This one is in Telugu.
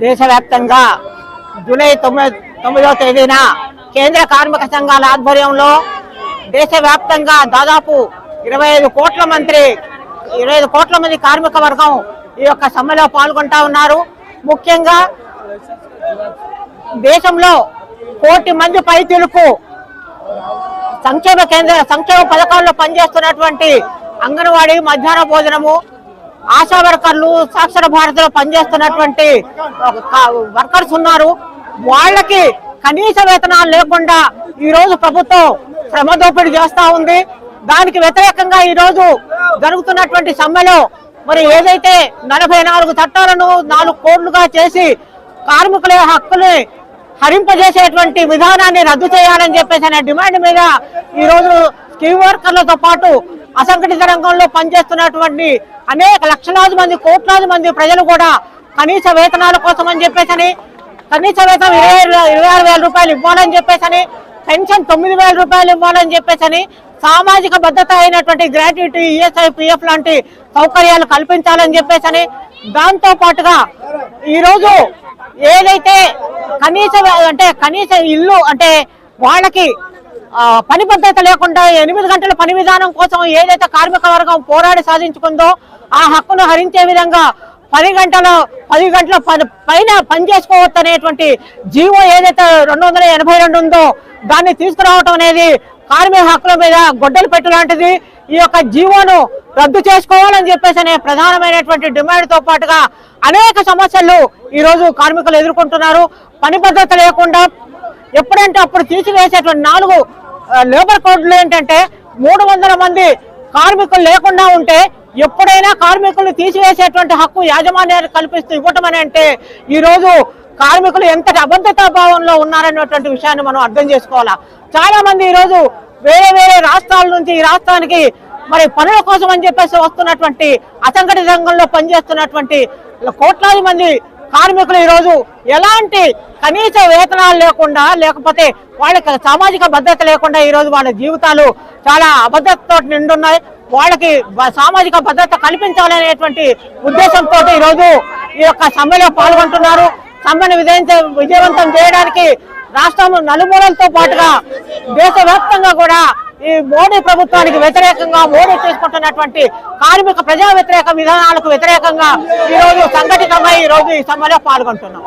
దేశవ్యాప్తంగా జూలై తొమ్మిది తొమ్మిదవ తేదీన కేంద్ర కార్మిక సంఘాల ఆధ్వర్యంలో దేశవ్యాప్తంగా దాదాపు ఇరవై ఐదు కోట్ల మంది ఇరవై ఐదు కోట్ల మంది కార్మిక వర్గం ఈ యొక్క సమ్మెలో పాల్గొంటా ఉన్నారు. ముఖ్యంగా దేశంలో కోటి మంది పైతులకు సంక్షేమ కేంద్ర సంక్షేమ పథకాల్లో పనిచేస్తున్నటువంటి అంగన్వాడీ మధ్యాహ్న భోజనము ఆశా వర్కర్లు సాక్షర భారత్లో పనిచేస్తున్నటువంటి వర్కర్స్ ఉన్నారు. వాళ్ళకి కనీస వేతనాలు లేకుండా ఈరోజు ప్రభుత్వం శ్రమ దోపిడీ చేస్తా ఉంది. దానికి వ్యతిరేకంగా ఈ రోజు జరుగుతున్నటువంటి సమ్మెలో మరి ఏదైతే నలభై నాలుగు చట్టాలను నాలుగు కోట్లుగా చేసి కార్మికుల హక్కుని హరింపజేసేటువంటి విధానాన్ని రద్దు చేయాలని చెప్పేసి అనే డిమాండ్ మీద ఈరోజు స్కీమ్ వర్కర్లతో పాటు అసంఘటిత రంగంలో పనిచేస్తున్నటువంటి అనేక లక్షలాది మంది కోట్లాది మంది ప్రజలు కూడా కనీస వేతనాల కోసం అని చెప్పేసి కనీస వేతనం ఇరవై ఇరవై ఆరు వేల రూపాయలు ఇవ్వాలని చెప్పేసి పెన్షన్ తొమ్మిది వేల రూపాయలు ఇవ్వాలని చెప్పేసి సామాజిక భద్రత అయినటువంటి గ్రాట్యుటీ ఈఎస్ఐ పిఎఫ్ లాంటి సౌకర్యాలు కల్పించాలని చెప్పేసి దాంతో పాటుగా ఈరోజు ఏదైతే కనీస అంటే కనీస ఇల్లు అంటే వాళ్ళకి పని భద్రత లేకుండా ఎనిమిది గంటల పని విధానం కోసం ఏదైతే కార్మిక వర్గం పోరాడి సాధించుకుందో ఆ హక్కును హరించే విధంగా పది గంటల పది గంటల పైన పని చేసుకోవచ్చు అనేటువంటి జీవో ఏదైతే రెండు వందల ఎనభై రెండు ఉందో దాన్ని తీసుకురావటం అనేది కార్మిక హక్కుల మీద గొడ్డలు పెట్టు లాంటిది. ఈ యొక్క జీవోను రద్దు చేసుకోవాలని చెప్పేసి అనే ప్రధానమైనటువంటి డిమాండ్తో పాటుగా అనేక సమస్యలు ఈరోజు కార్మికులు ఎదుర్కొంటున్నారు. పని భద్రత లేకుండా ఎప్పుడంటే అప్పుడు తీసివేసేటువంటి నాలుగు లేబర్ కోడ్లు ఏంటంటే మూడు వందల మంది కార్మికులు లేకుండా ఉంటే ఎప్పుడైనా కార్మికులు తీసివేసేటువంటి హక్కు యాజమాన్యాన్ని కల్పిస్తూ ఇవ్వటం అని అంటే ఈరోజు కార్మికులు ఎంతటి అబద్ధతా భావంలో ఉన్నారనేటువంటి విషయాన్ని మనం అర్థం చేసుకోవాలా. చాలా మంది ఈ రోజు వేరే వేరే రాష్ట్రాల నుంచి ఈ రాష్ట్రానికి మరి పనుల కోసం అని చెప్పేసి వస్తున్నటువంటి అసంఘటిత రంగంలో పనిచేస్తున్నటువంటి కోట్లాది మంది కార్మికులు ఈరోజు ఎలాంటి కనీస వేతనాలు లేకుండా లేకపోతే వాళ్ళకి సామాజిక భద్రత లేకుండా ఈ రోజు వాళ్ళ జీవితాలు చాలా అభద్రతతో నిండున్నాయి. వాళ్ళకి సామాజిక భద్రత కల్పించాలనేటువంటి ఉద్దేశంతో ఈ రోజు ఈ యొక్క సమ్మెలో పాల్గొంటున్నారు. సమ్మెను విజయించ విజయవంతం చేయడానికి రాష్ట్రం నలుమూలలతో పాటుగా దేశవ్యాప్తంగా కూడా ఈ మోడీ ప్రభుత్వానికి వ్యతిరేకంగా మోడీ తీసుకుంటున్నటువంటి కార్మిక ప్రజా వ్యతిరేక విధానాలకు వ్యతిరేకంగా ఈ రోజు సంఘటితమై ఈ రోజు ఈ సమ్మెలో పాల్గొంటున్నాం.